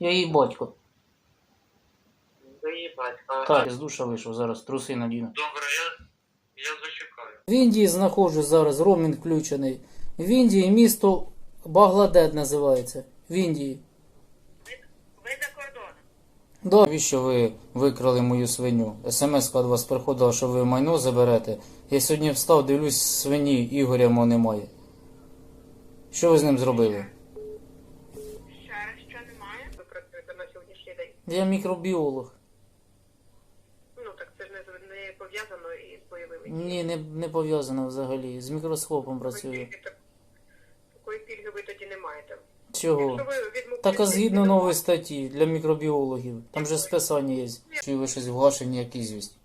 Я її батько. Ви її батько. Так, з душа вийшов зараз, труси надіну. Добре, я, я зачекаю. В Індії знаходжусь зараз, ромінг включений. В Індії місто Багладет називається. В Індії. Ви за кордоном. Да. Навіщо ви викрали мою свиню? СМС від вас приходила, що ви майно заберете. Я сьогодні встав, дивлюсь, свині Ігоря мого немає. Що ви з ним зробили? Ще раз, що немає? Ви працюєте на сьогоднішній день. Я мікробіолог. Ну, так це ж не, не пов'язано із бойовими Ні, не, не пов'язано взагалі. З мікроскопом працюю. Такої пільги ви тоді не маєте. Чого? Так а згідно нової статті для мікробіологів. Там же списання є. Чи ви щось вгашені як ізвість?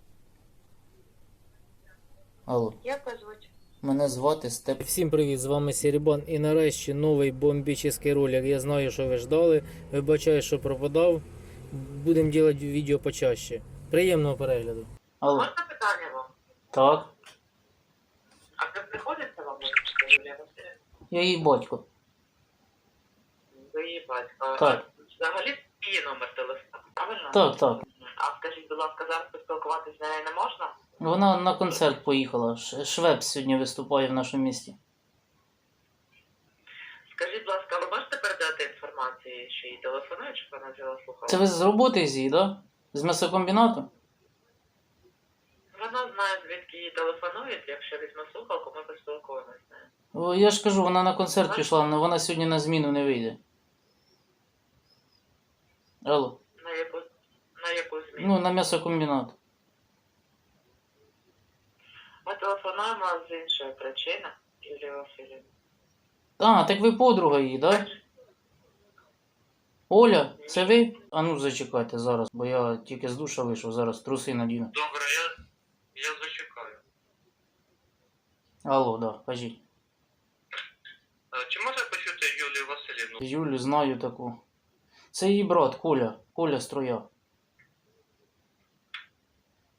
Алло. Як вас звуть? Мене звати Степ. Всім привіт, з вами Серебан і нарешті новий бомбічний ролик. Я знаю, що ви ждали. Вибачаю, що пропадав. Будемо робити відео почаще. Приємного перегляду. Алло. Можна питання вам? Так. А це приходиться вам Юлія Васильівна? Я її батько. Ви її батько. Так. Взагалі є номер телефону, правильно? Так, так. А скажіть, будь ласка, зараз поспілкуватися з нею не можна? Вона на концерт поїхала. Ш- Швепс сьогодні виступає в нашому місті. Скажіть, будь ласка, ви інформацію, що їй телефонують, щоб вона взяла слухавку? Це ви з роботи з її, да? З м'ясокомбінату? Вона знає, звідки їй телефонують, якщо візьме слухалку, ми поспілкуємося з нею. О, Я ж кажу, вона на концерт пішла, але вона сьогодні на зміну не вийде. Алло. На яку, на яку зміну? Ну, на м'ясокомбінат. Ми телефонуємо з іншої причини, Юлія Васильівна. А, так ви подруга її, да? Оля, це ви? А ну зачекайте зараз, бо я тільки з душа вийшов, зараз труси надіну. Добре, я, я зачекаю. Алло, да, кажіть. Чи можна почути Юлію Васильівну? Юлю знаю таку. Це її брат Коля. Коля Строя.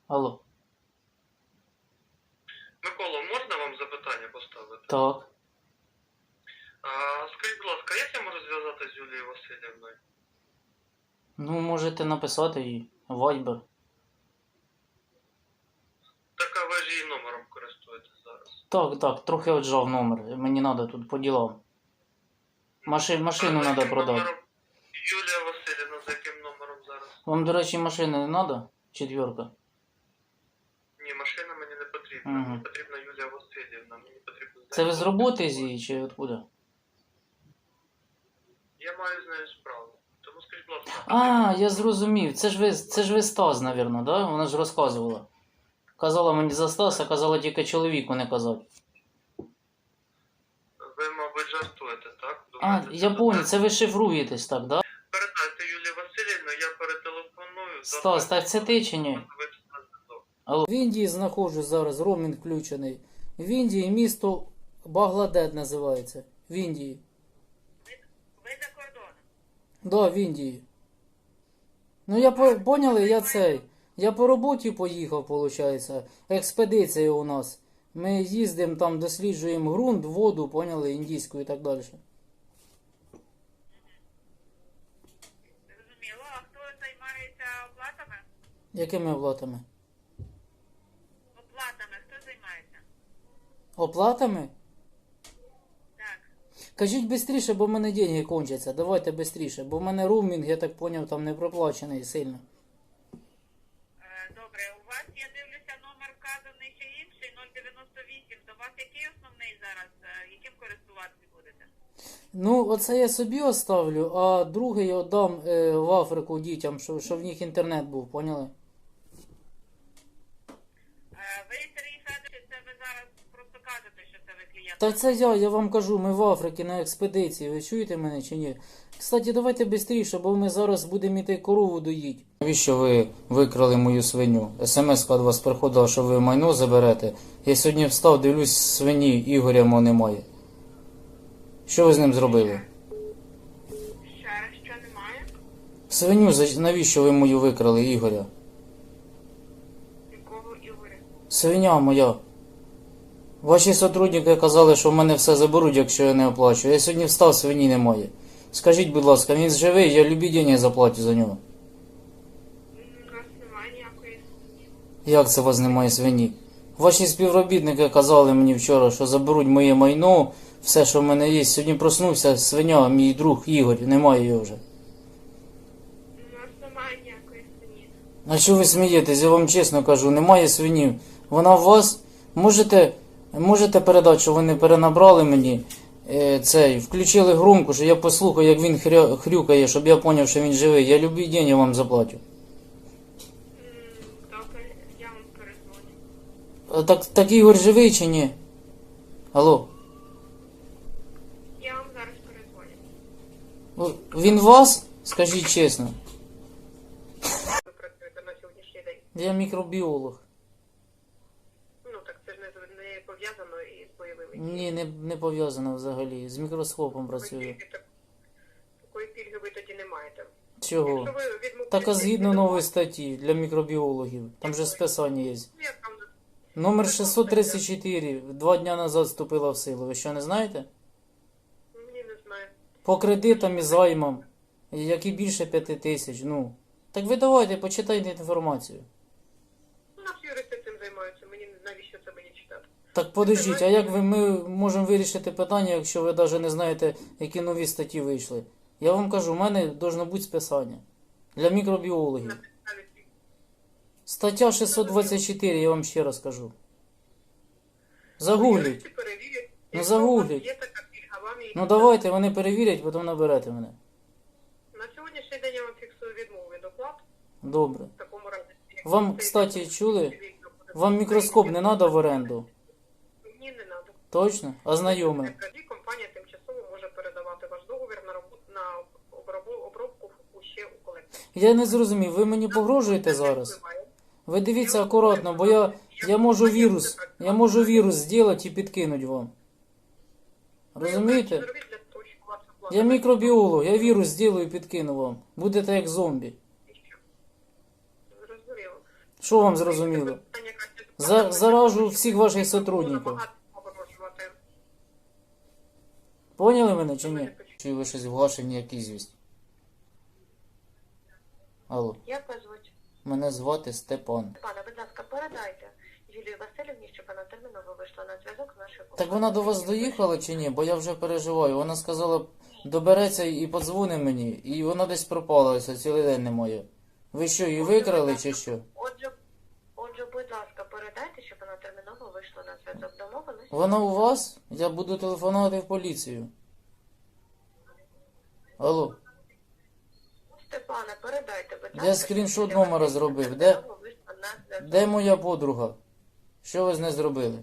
Алло. Микола, можна вам запитання поставити? Так. А, скажіть, будь ласка, як я можу зв'язати з Юлією Васильівною? Ну, можете написати їй. Вайбер. Так а ви ж її номером користуєтесь зараз. Так, так, трохи отжав номер. Мені треба тут по ділам. Маши, машину треба продати. номером? Юлія Васильівна, за яким номером зараз? Вам, до речі, машини не треба? Четверка. Ні, машина мені не потрібна. Мгм. Мені потрібна Юлія Васильівна. Мені потрібно Це ви з роботи з її чи откуда? Я маю з нею справу. Тому скажіть, будь ласка. А, я зрозумів. Це ж ви, це ж ви Стас, напевно, да? Вона ж розказувала. Казала мені за Стаса, казала тільки чоловіку не казати. Ви, мабуть, жартуєте, так? А, Думаєте, я це понял, так? це ви шифруєтесь так, да? Передайте Юлії Васильівну, я перетелефоную. Стас, так це ти чи ні? Алло. В Індії знаходжусь зараз, ромінг включений. В Індії місто Багладет називається. В Індії. Да, в Індії. Ну я по, поняли, я цей. Я по роботі поїхав, виходить. Експедиція у нас. Ми їздимо там, досліджуємо ґрунт, воду, поняли, індійську і так далі. Зрозуміло. А хто займається оплатами? Якими оплатами? Оплатами хто займається? Оплатами? Кажіть швидше, бо в мене деньги кончаться. Давайте швидше, бо в мене роумінг, я так поняв, там не проплачений сильно. Е, Добре, у вас, я дивлюся, номер вказаний ще інший, 098. То у вас який основний зараз? Е, Яким користуватися будете? Ну, оце я собі оставлю, а другий віддам е, в Африку дітям, щоб, щоб в них інтернет був, поняли? Е, Ви, Сергій Федорович, це ви зараз просто кажете, що це ви клієнт. Та це я, я вам кажу, ми в Африці на експедиції. Ви чуєте мене чи ні? Кстати, давайте швидше, бо ми зараз будемо іти корову доїть. Навіщо ви викрали мою свиню? СМС від вас приходила, що ви майно заберете. Я сьогодні встав, дивлюсь, свині Ігоря мого немає. Що ви з ним зробили? Ще раз, що немає? Свиню, навіщо ви мою викрали, Ігоря? Якого Ігоря? Свиня моя. Ваші сотрудники казали, що в мене все заберуть, якщо я не оплачу. Я сьогодні встав, свині немає. Скажіть, будь ласка, він живий, я любі деньги заплатю за нього. У нас немає ніякої Як це вас немає свині? Ваші співробітники казали мені вчора, що заберуть моє майно, все, що в мене є. Сьогодні проснувся свиня, мій друг Ігор, немає його вже. У нас немає ніякої. А що ви смієтесь? Я вам чесно кажу, немає свинів. Вона у вас. Можете, можете передати, що не перенабрали мені е, цей, включили громку, що я послухаю, як він хря, хрюкає, щоб я зрозумів, що він живий. Я любий день я вам заплатю. М, Добре, я вам перезвоню. Так, так Ігор живий чи ні? Алло? Я вам зараз перезвоню. Він вас? Скажіть чесно. Я мікробіолог. Ну так це ж не, не пов'язано Ні, не, не пов'язано взагалі. З мікроскопом працюю. Такої пільги- ви тоді не маєте. Чого? Якщо ви Так а згідно від- нової статті для мікробіологів, там же списання є. Там Номер 634 два дня назад вступила в силу. Ви що не знаєте? мені не знаю. По кредитам і займам, які більше п'яти тисяч. Ну. Так ви давайте, почитайте інформацію. У нас юристи цим займаються. Мені навіщо це мені читати? Так подождіть, а як ви ми можемо вирішити питання, якщо ви навіть не знаєте, які нові статті вийшли? Я вам кажу, у мене должно бути списання для мікробіологів. Стаття 624, я вам ще раз кажу. Загугліть. Ну, загугліть. Ну давайте, вони перевірять, потім наберете мене. На сьогоднішній день я вам фіксую відмову від оплат. Добре. В Вам, кстати, чули? Вам мікроскоп не треба в оренду? Точно? А знайомий? Тоді компанія тимчасово може передавати ваш договір на роботу на обробу- обробку ще у колекцію. Я не зрозумів, ви мені погрожуєте зараз? Ви дивіться акуратно, бо я, я можу вірус, я можу вірус зробити і підкинуть вам. Розумієте? Я мікробіолог, я вірус зроблю і підкину вам. Будете як зомбі. Зрозуміло. Що вам зрозуміло? За- заражу всіх ваших сотрудників. Поняли мене чи ні? Чи ви щось вглашені якісь звість? Алло, Як вас звуть? мене звати Степан. Пане, будь ласка, передайте Юлії Васильівні, щоб вона терміново вийшла на зв'язок з нашою Так вона до вас доїхала чи ні? Бо я вже переживаю. Вона сказала, добереться і подзвони мені, і вона десь пропала, ось цілий день немає. Ви що, її викрали чи що? Отже, отже, будь ласка, передайте, щоб вона терміново вийшла на зв'язок. Домовились? Вона у вас? Я буду телефонувати в поліцію. Алло, Степане, передайте, будь ласка. Я скріншот номера зробив. Де? де моя подруга? Що ви з нею зробили?